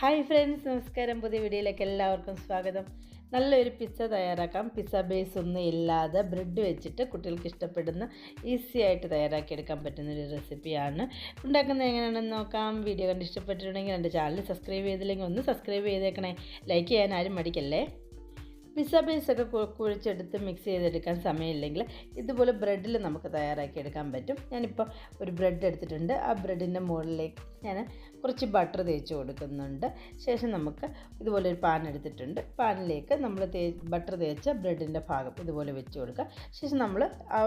Hi friends നമസ്കാരം. പുതിയ വീഡിയോയിലേക്ക് എല്ലാവർക്കും സ്വാഗതം. നല്ലൊരു പിസ്സ തയ്യാറാക്കാം. പിസ്സ ബേസ് ഒന്നും ഇല്ലാതെ ബ്രെഡ് വെച്ചിട്ട് കുട്ടികൾക്ക് ഇഷ്ടപ്പെടുന്ന ഈസി ആയിട്ട് തയ്യാറാക്കിയെടുക്കാൻ പറ്റുന്നൊരു റെസിപ്പിയാണ് ഉണ്ടാക്കുന്നത് എങ്ങനെയാണെന്ന് നോക്കാം. വീഡിയോ കണ്ട് ഇഷ്ടപ്പെട്ടിട്ടുണ്ടെങ്കിൽ എന്റെ ചാനൽ സബ്സ്ക്രൈബ് ചെയ്തില്ലെങ്കിൽ ഒന്ന് സബ്സ്ക്രൈബ് ചെയ്തേക്കണേ. ലൈക്ക് ചെയ്യാൻ ആരും മടിക്കല്ലേ? പിസ്സ ബേസൊക്കെ കുഴിച്ചെടുത്ത് മിക്സ് ചെയ്തെടുക്കാൻ സമയമില്ലെങ്കിൽ ഇതുപോലെ ബ്രെഡിൽ നമുക്ക് തയ്യാറാക്കി എടുക്കാൻ പറ്റും. ഞാനിപ്പോൾ ഒരു ബ്രെഡ് എടുത്തിട്ടുണ്ട്. ആ ബ്രെഡിന്റെ മുകളിലേക്ക് ഞാൻ കുറച്ച് ബട്ടർ തേച്ച് കൊടുക്കുന്നുണ്ട്. ശേഷം നമുക്ക് ഇതുപോലെ ഒരു പാൻ എടുത്തിട്ടുണ്ട്. പാനിലേക്ക് നമ്മൾ തേ ബട്ടർ തേച്ച ബ്രെഡിന്റെ ഭാഗം ഇതുപോലെ വെച്ച് കൊടുക്കുക ശേഷം നമ്മൾ ആ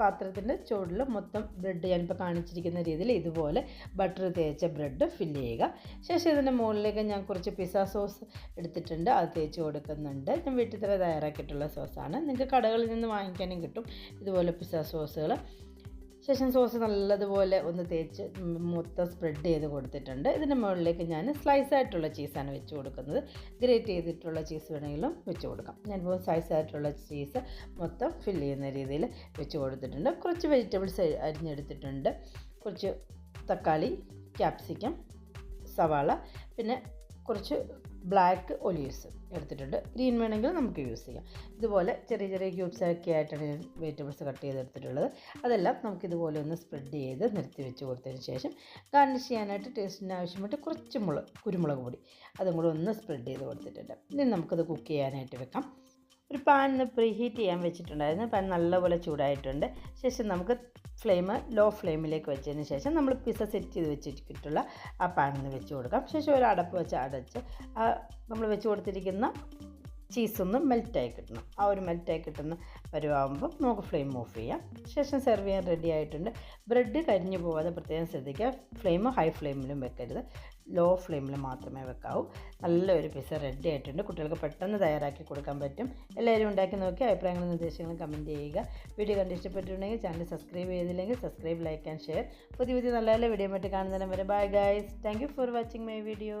പാത്രത്തിന്റെ ചുവടിൽ മൊത്തം ബ്രെഡ് ഞാനിപ്പോൾ കാണിച്ചിരിക്കുന്ന രീതിയിൽ ഇതുപോലെ ബട്ടർ തേച്ച ബ്രെഡ് ഫില്ല് ചെയ്യുക. ശേഷം ഇതിന്റെ മുകളിലേക്ക് ഞാൻ കുറച്ച് പിസ്സ സോസ് എടുത്തിട്ടുണ്ട്. അത് തേച്ച് കൊടുക്കുന്നുണ്ട്. ഞാൻ വീട്ടിൽ തന്നെ തയ്യാറാക്കിയിട്ടുള്ള സോസാണ് നിങ്ങൾക്ക് കടകളിൽ നിന്ന് വാങ്ങിക്കാനും കിട്ടും. ഇതുപോലെ പിസ്സ സോസുകൾ ശേഷം സോസ് നല്ലതുപോലെ ഒന്ന് തേച്ച് മൊത്തം സ്പ്രെഡ് ചെയ്ത് കൊടുത്തിട്ടുണ്ട്. ഇതിന്റെ മുകളിലേക്ക് ഞാൻ സ്ലൈസ് ആയിട്ടുള്ള ചീസാണ് വെച്ച് കൊടുക്കുന്നത്. ഗ്രേറ്റ് ചെയ്തിട്ടുള്ള ചീസ് വേണമെങ്കിലും വെച്ച് കൊടുക്കാം. ഞാനിപ്പോൾ സ്ലൈസ് ആയിട്ടുള്ള ചീസ് മൊത്തം ഫില്ല് ചെയ്യുന്ന രീതിയിൽ വെച്ച് കൊടുത്തിട്ടുണ്ട്. കുറച്ച് വെജിറ്റബിൾസ് അരിഞ്ഞെടുത്തിട്ടുണ്ട്. കുറച്ച് തക്കാളി ക്യാപ്സിക്കം സവാള പിന്നെ കുറച്ച് ബ്ലാക്ക് ഒലീവ്സ് എടുത്തിട്ടുണ്ട്. ഗ്രീൻ വേണമെങ്കിൽ നമുക്ക് യൂസ് ചെയ്യാം. ഇതുപോലെ ചെറിയ ചെറിയ ക്യൂബ്സ് ഒക്കെ ആയിട്ടാണ് ഞാൻ വെജിറ്റബിൾസ് കട്ട് ചെയ്തെടുത്തിട്ടുള്ളത് അതെല്ലാം നമുക്ക് ഇതുപോലെ ഒന്ന് സ്പ്രെഡ് ചെയ്ത് നിർത്തി വെച്ച് കൊടുത്തതിന് ശേഷം ഗാർണിഷ് ചെയ്യാനായിട്ട് ടേസ്റ്റിന് ആവശ്യമായിട്ട് കുറച്ച് മുളക് കുരുമുളക് പൊടി. അതും കൂടെ ഒന്ന് സ്പ്രെഡ് ചെയ്ത് കൊടുത്തിട്ടുണ്ട്. ഇനി നമുക്കത് കുക്ക് ചെയ്യാനായിട്ട് വെക്കാം. ഒരു പാൻ പ്രീ ഹീറ്റ് ചെയ്യാൻ വെച്ചിട്ടുണ്ടായിരുന്നു. പാൻ നല്ലപോലെ ചൂടായിട്ടുണ്ട്. ശേഷം നമുക്ക് ഫ്ലെയിം ലോ ഫ്ലെയിമിലേക്ക് വെച്ചതിന് ശേഷം നമ്മൾ പിസ സെറ്റ് ചെയ്ത് വെച്ചിട്ടുള്ള ആ പാനിൽ വെച്ച് കൊടുക്കാം. ശേഷം ഒരു അടപ്പ് വെച്ച് അടച്ച് നമ്മൾ വെച്ച് കൊടുത്തിരിക്കുന്ന ചീസൊന്ന് മെൽറ്റായി കിട്ടണം. ആ ഒരു മെൽറ്റായി കിട്ടുന്ന പരുവാകുമ്പോൾ നമുക്ക് ഫ്ലെയിം ഓഫ് ചെയ്യാം. ശേഷം സെർവ് ചെയ്യാൻ റെഡി ആയിട്ടുണ്ട്. ബ്രെഡ് കരിഞ്ഞു പോവാതെ പ്രത്യേകം ശ്രദ്ധിക്കുക. ഫ്ലെയിം ഹൈ ഫ്ലെയിമിലും വെക്കരുത്. ലോ ഫ്ലെയിമിൽ മാത്രമേ വെക്കാവൂ. നല്ലൊരു പിസ്സ റെഡി ആയിട്ടുണ്ട്. കുട്ടികൾക്ക് പെട്ടെന്ന് തയ്യാറാക്കി കൊടുക്കാൻ പറ്റും. എല്ലാവരും ഉണ്ടാക്കി നോക്കി അഭിപ്രായങ്ങളും നിർദ്ദേശങ്ങളും കമന്റ് ചെയ്യുക. വീഡിയോ കണ്ട് ഇഷ്ടപ്പെട്ടിട്ടുണ്ടെങ്കിൽ ചാനൽ സബ്സ്ക്രൈബ് ചെയ്തില്ലെങ്കിൽ സബ്സ്ക്രൈബ് ലൈക്ക് ആൻഡ് ഷെയർ പുതിയ പുതിയ നല്ല നല്ല വീഡിയോ മറ്റ് കാണുന്നതിനും വരെ bye guys thank you for watching my video